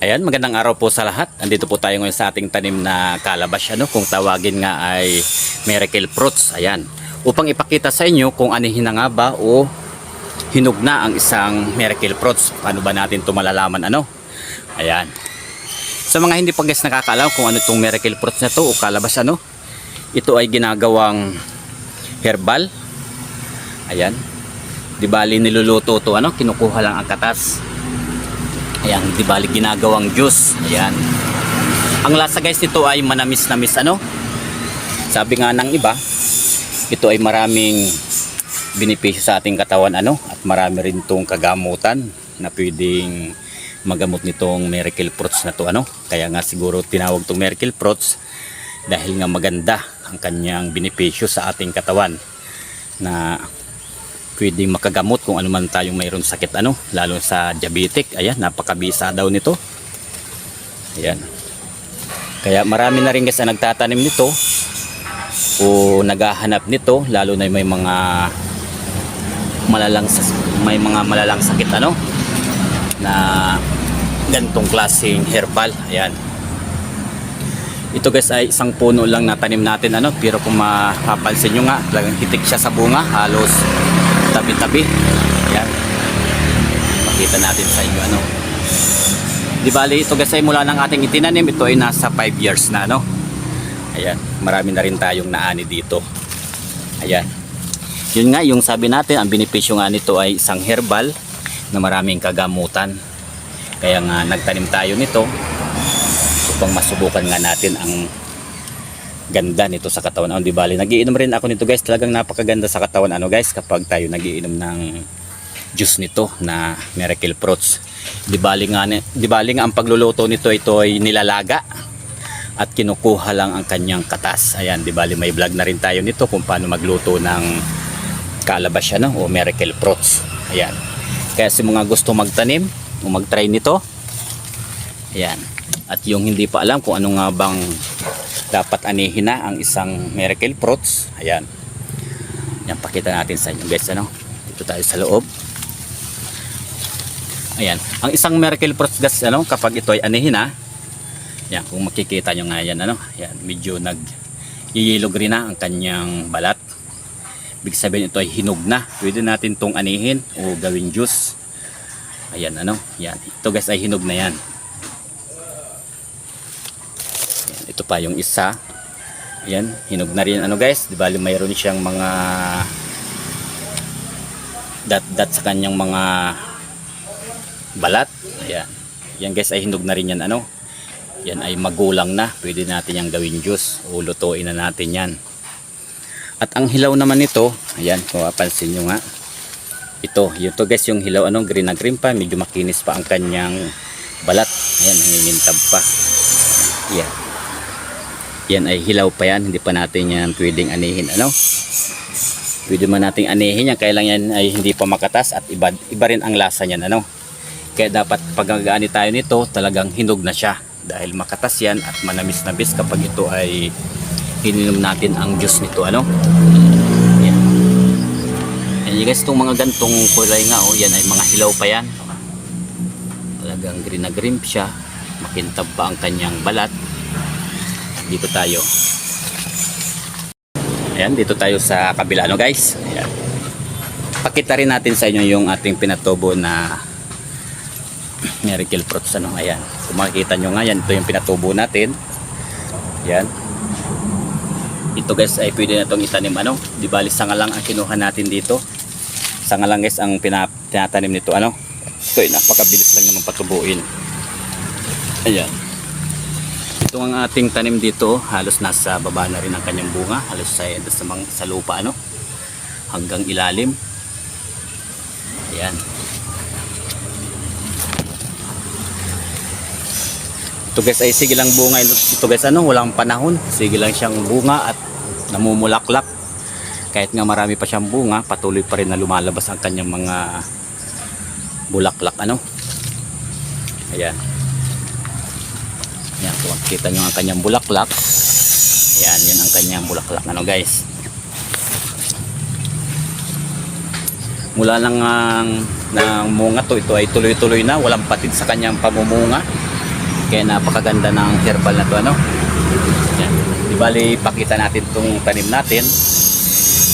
Ayan, magandang araw po sa lahat. Andito po tayo ngayon sa ating tanim na calabash, ano, kung tawagin nga ay miracle fruits. Ayan. Upang ipakita sa inyo kung anihin na nga ba o hinog na ang isang miracle fruits. Paano ba natin ito malalaman, ano? Ayan. Sa mga hindi pa guys nakakaalam kung ano itong miracle fruits na to o calabash, ano, ito ay ginagawang herbal. Ayan. Di bali niluluto to, ano, kinukuha lang ang katas. Ayan, di bali ginagawang juice. Ayan. Ang lasa guys nito ay manamis-namis ano. Sabi nga ng iba, ito ay maraming benepisyo sa ating katawan ano at marami rin tong kagamutan na pwedeng magamot nitong miracle fruits na to ano. Kaya nga siguro tinawag tong miracle fruits dahil nga maganda ang kanyang benepisyo sa ating katawan na pwedeng makagamot kung ano man tayong mayroon sakit ano? Lalo sa diabetic. Ayan napakabisa daw nito. Ayan. Kaya marami na rin ang nagtatanim nito o naghahanap nito lalo na may mga malalang may mga malalang sakit ano? Na ganitong klaseng herbal. Ayan. Ito guys ay isang puno lang na tanim natin ano? Pero kung mapapansin nyo nga talagang hitik siya sa bunga. Halos tabi-tabi. Ayan. Makita natin sa inyo ano. Di bali ito ay mula ng ating itinanim. Ito ay nasa 5 years na ano. Ayan. Marami na rin tayong naani dito. Ayan. Yun nga yung sabi natin ang benepisyo nga nito ay isang herbal na maraming kagamutan. Kaya nga nagtanim tayo nito upang masubukan nga natin ang ganda nito sa katawan. Ano, di bali, nagiinom rin ako nito guys. Talagang napakaganda sa katawan ano guys kapag tayo nagiinom ng juice nito na miracle fruits. Di bali nga, di bali nga ang pagluluto nito ito ay nilalaga at kinukuha lang ang kanyang katas. Ayan, di bali may vlog na rin tayo nito kung paano magluto ng calabash ano, o miracle fruits. Ayan. Kaya sa mga gusto magtanim o magtry nito, ayan. At yung hindi pa alam kung ano nga bang dapat anihin na ang isang miracle fruits. Ayan. Yan, pakita natin sa inyo guys. Ano? Dito tayo sa loob. Ayan. Ang isang miracle fruits guys, ano, kapag ito ay anihin na, yan, kung makikita nyo nga yan, ano, yan, medyo nag yellow green na ang kanyang balat. Ibig sabihin ito ay hinog na. Pwede natin tong anihin o gawing juice. Ayan, ano, yan. Ito guys ay hinog na yan. Ayan, ito pa yung isa. Ayan, hinog na rin ano guys. Di bali mayroon siyang mga dot-dot sa kanyang mga balat. Ayan. Yan guys ay hinog na rin yan ano. Yan ay magulang na. Pwede natin yung gawin juice. O lutuin na natin yan. At ang hilaw naman nito, ayan, kung mapansin nyo nga, ito, yun to guys, yung hilaw, ano, green na green pa, medyo makinis pa ang kanyang balat. Ayan, nangingintab pa. Yan. Yan ay hilaw pa yan, hindi pa natin yan pwedeng anihin, ano. Pwede man nating anihin yan, kaya lang yan ay hindi pa makatas at iba, iba rin ang lasa niyan, ano. Kaya dapat pag nag-aani tayo nito, talagang hinog na siya. Dahil makatas yan at manamis-namis kapag ito ay ininom natin ang juice nito, ano. Yan. Yan guys, itong mga gantong kulay nga, oh, yan ay mga hilaw pa yan. Talagang green na green siya. Makintab pa ang kanyang balat. Dito tayo. Ayan, dito tayo sa kabila, no guys. Ayan. Pakita rin natin sa inyo yung ating pinatubo na miracle fruits, ano. Ayan. Kung makikita nyo nga, yan, ito yung pinatubo natin. Ayan. Ito guys ay pwede na itong itanim ano. Di bali sanga lang ang kinuha natin dito. Sanga lang guys ang pina, tinatanim nito ano. Ito napakabilis lang naman patubuin. Ayan. Ito ang ating tanim dito. Halos nasa baba na rin ang kanyang bunga. Halos sa, sa, sa lupa ano. Hanggang ilalim. Ayan. Ito guys ay sige lang bunga ito guys ano walang panahon sige lang siyang bunga at namumulaklak kahit nga marami pa siyang bunga patuloy pa rin na lumalabas ang kanyang mga bulaklak ano ayan ayan kung makikita nyo ang kanyang bulaklak yan ang kanyang bulaklak ano guys mula lang ang ng munga to ito ay tuloy-tuloy na walang patid sa kanyang pamumunga Kaya napakaganda ng herbal na to ano. Yan. Di bali, pakita natin itong tanim natin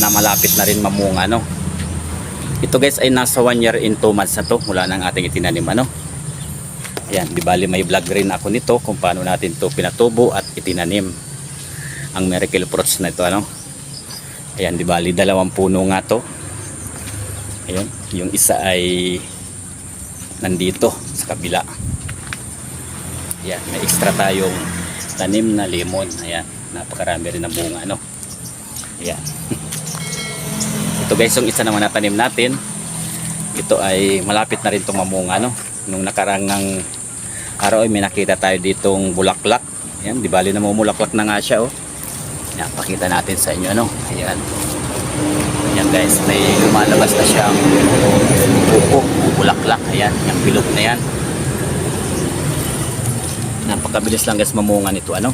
na malapit na rin mamunga no. Ito guys ay nasa 1 year in 2 months na to mula nang ating itinanim ano. Yan, di bali may vlog rin ako nito kung paano natin to pinatubo at itinanim ang miracle fruits na ito ano. Ayan, di bali dalawang puno nga to. Ayun, yung isa ay nandito sa kabila. Ayan, may extra tayong tanim na lemon. Ayan, napakarami rin ng bunga ano. Ayan. Ito guys, yung isa naman na tanim natin. Ito ay malapit na rin itong mamunga no. Nung nakarangang araw ay may nakita tayo ditong bulaklak. Ayan, di bali namumulaklak na nga siya oh. Yan, pakita natin sa inyo ano. Ayan. Ayan guys, may lumalabas na siyang buko, bulaklak. Ayan, yung bilog na yan. Napakabilis lang guys mamunga nito ano.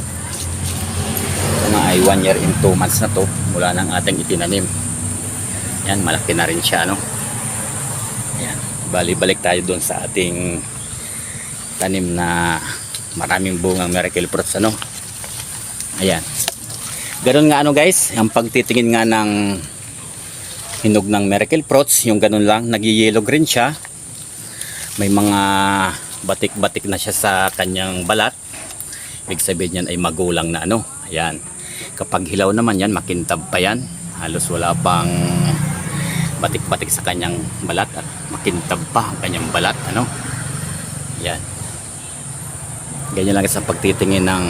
Ito nga ay 1 year in 2 months na to mula nang ating itinanim. Yan, malaki na rin siya, no? Yan. Bali, balik tayo doon sa ating tanim na maraming bungang miracle fruits, ano? Ayan. Ganun nga, ano guys, ang pagtitingin nga ng hinog ng miracle fruits, yung ganun lang, nag-yellow green siya. May mga batik-batik na siya sa kanyang balat. Ibig sabihin yan ay magulang na ano. Ayan. Kapag hilaw naman yan, makintab pa yan. Halos wala pang batik-batik sa kanyang balat at makintab pa ang kanyang balat ano yan ganyan lang sa pagtitingin ng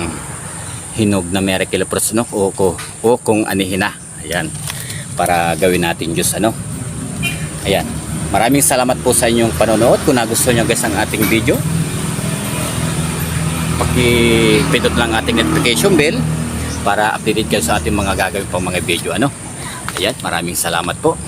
hinog na miracle fruits no? O, o, o kung anihin na. Ayan. Para gawin natin juice ano? Ayan. Maraming salamat po sa inyong panonood. Kung nagustuhan nyo guys ang ating video pakipindot lang ating notification bell para updated kayo sa ating mga gagawin pang mga video ano? Ayan. Maraming salamat po